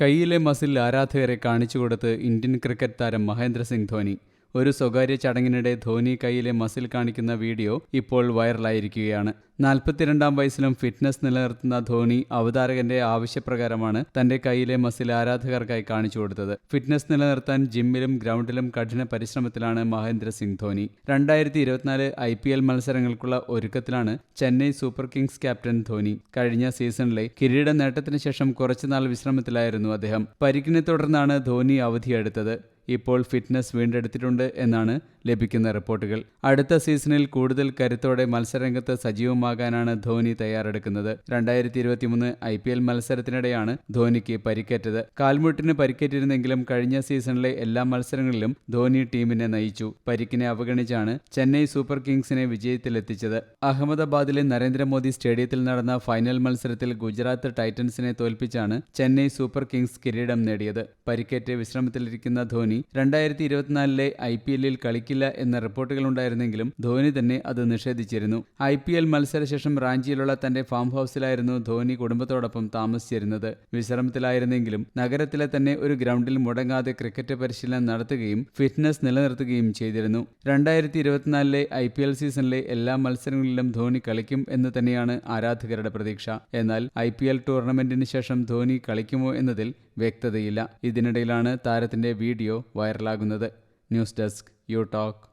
കൈയിലെ മസിൽ ആരാധകരെ കാണിച്ചുകൊടുത്ത് Indian cricket താരം മഹേന്ദ്ര സിംഗ് ധോനി ഒരു സ്വകാര്യ ചടങ്ങിനിടെ ധോനി കൈയിലെ മസിൽ കാണിക്കുന്ന വീഡിയോ ഇപ്പോൾ വൈറലായിരിക്കുകയാണ്. നാൽപ്പത്തിരണ്ടാം വയസ്സിലും ഫിറ്റ്നസ് നിലനിർത്തുന്ന ധോനി അവതാരകന്റെ ആവശ്യപ്രകാരമാണ് തന്റെ കൈയിലെ മസിൽ ആരാധകർക്കായി കാണിച്ചു കൊടുത്തത്. ഫിറ്റ്നസ് നിലനിർത്താൻ ജിമ്മിലും ഗ്രൗണ്ടിലും കഠിന പരിശ്രമത്തിലാണ് മഹേന്ദ്ര സിംഗ് ധോനി രണ്ടായിരത്തി ഇരുപത്തിനാല് ഐ പി എൽ മത്സരങ്ങൾക്കുള്ള ഒരുക്കത്തിലാണ് Chennai super kings captain Dhoni കഴിഞ്ഞ സീസണിലെ കിരീട നേട്ടത്തിന് ശേഷം കുറച്ചുനാൾ വിശ്രമത്തിലായിരുന്നു അദ്ദേഹം. പരിക്കിനെ തുടർന്നാണ് ധോനി അവധിയെടുത്തത്. ഇപ്പോൾ ഫിറ്റ്നസ് വീണ്ടെടുത്തിട്ടുണ്ട് എന്നാണ് ലഭിക്കുന്ന റിപ്പോർട്ടുകൾ. അടുത്ത സീസണിൽ കൂടുതൽ കരുത്തോടെ മത്സരരംഗത്ത് സജീവമാകാനാണ് ധോനി തയ്യാറെടുക്കുന്നത്. രണ്ടായിരത്തി ഇരുപത്തിമൂന്ന് ഐ പി എൽ മത്സരത്തിനിടെയാണ് ധോനിക്ക് പരിക്കേറ്റത്. കാൽമുട്ടിന് പരിക്കേറ്റിരുന്നെങ്കിലും കഴിഞ്ഞ സീസണിലെ എല്ലാ മത്സരങ്ങളിലും ധോനി ടീമിനെ നയിച്ചു. പരിക്കിനെ അവഗണിച്ചാണ് ചെന്നൈ സൂപ്പർ കിങ്സിനെ വിജയത്തിലെത്തിച്ചത്. അഹമ്മദാബാദിലെ നരേന്ദ്രമോദി സ്റ്റേഡിയത്തിൽ നടന്ന ഫൈനൽ മത്സരത്തിൽ ഗുജറാത്ത് ടൈറ്റൻസിനെ തോൽപ്പിച്ചാണ് ചെന്നൈ സൂപ്പർ കിങ്സ് കിരീടം നേടിയത്. പരിക്കേറ്റ് വിശ്രമത്തിലിരിക്കുന്ന ധോനി രണ്ടായിരത്തി ഇരുപത്തിനാലിലെ ഐ പി എല്ലിൽ കളിക്കില്ല എന്ന റിപ്പോർട്ടുകളുണ്ടായിരുന്നെങ്കിലും ധോനി തന്നെ അത് നിഷേധിച്ചിരുന്നു. ഐ പി എൽ മത്സരശേഷം റാഞ്ചിയിലുള്ള തന്റെ ഫാം ഹൗസിലായിരുന്നു ധോനി കുടുംബത്തോടൊപ്പം താമസിച്ചിരുന്നത്. വിശ്രമത്തിലായിരുന്നെങ്കിലും നഗരത്തിലെ തന്നെ ഒരു ഗ്രൗണ്ടിൽ മുടങ്ങാതെ ക്രിക്കറ്റ് പരിശീലനം നടത്തുകയും ഫിറ്റ്നസ് നിലനിർത്തുകയും ചെയ്തിരുന്നു. രണ്ടായിരത്തി ഇരുപത്തിനാലിലെ ഐ പി എൽ സീസണിലെ എല്ലാ മത്സരങ്ങളിലും ധോനി കളിക്കും എന്ന് തന്നെയാണ് ആരാധകരുടെ പ്രതീക്ഷ. എന്നാൽ ഐ പി എൽ ടൂർണമെന്റിന് ശേഷം ധോനി കളിക്കുമോ എന്നതിൽ വ്യക്തതയില്ല. ഇതിനിടയിലാണ് താരത്തിന്റെ video വൈറലാകുന്നത്. News desk U talk.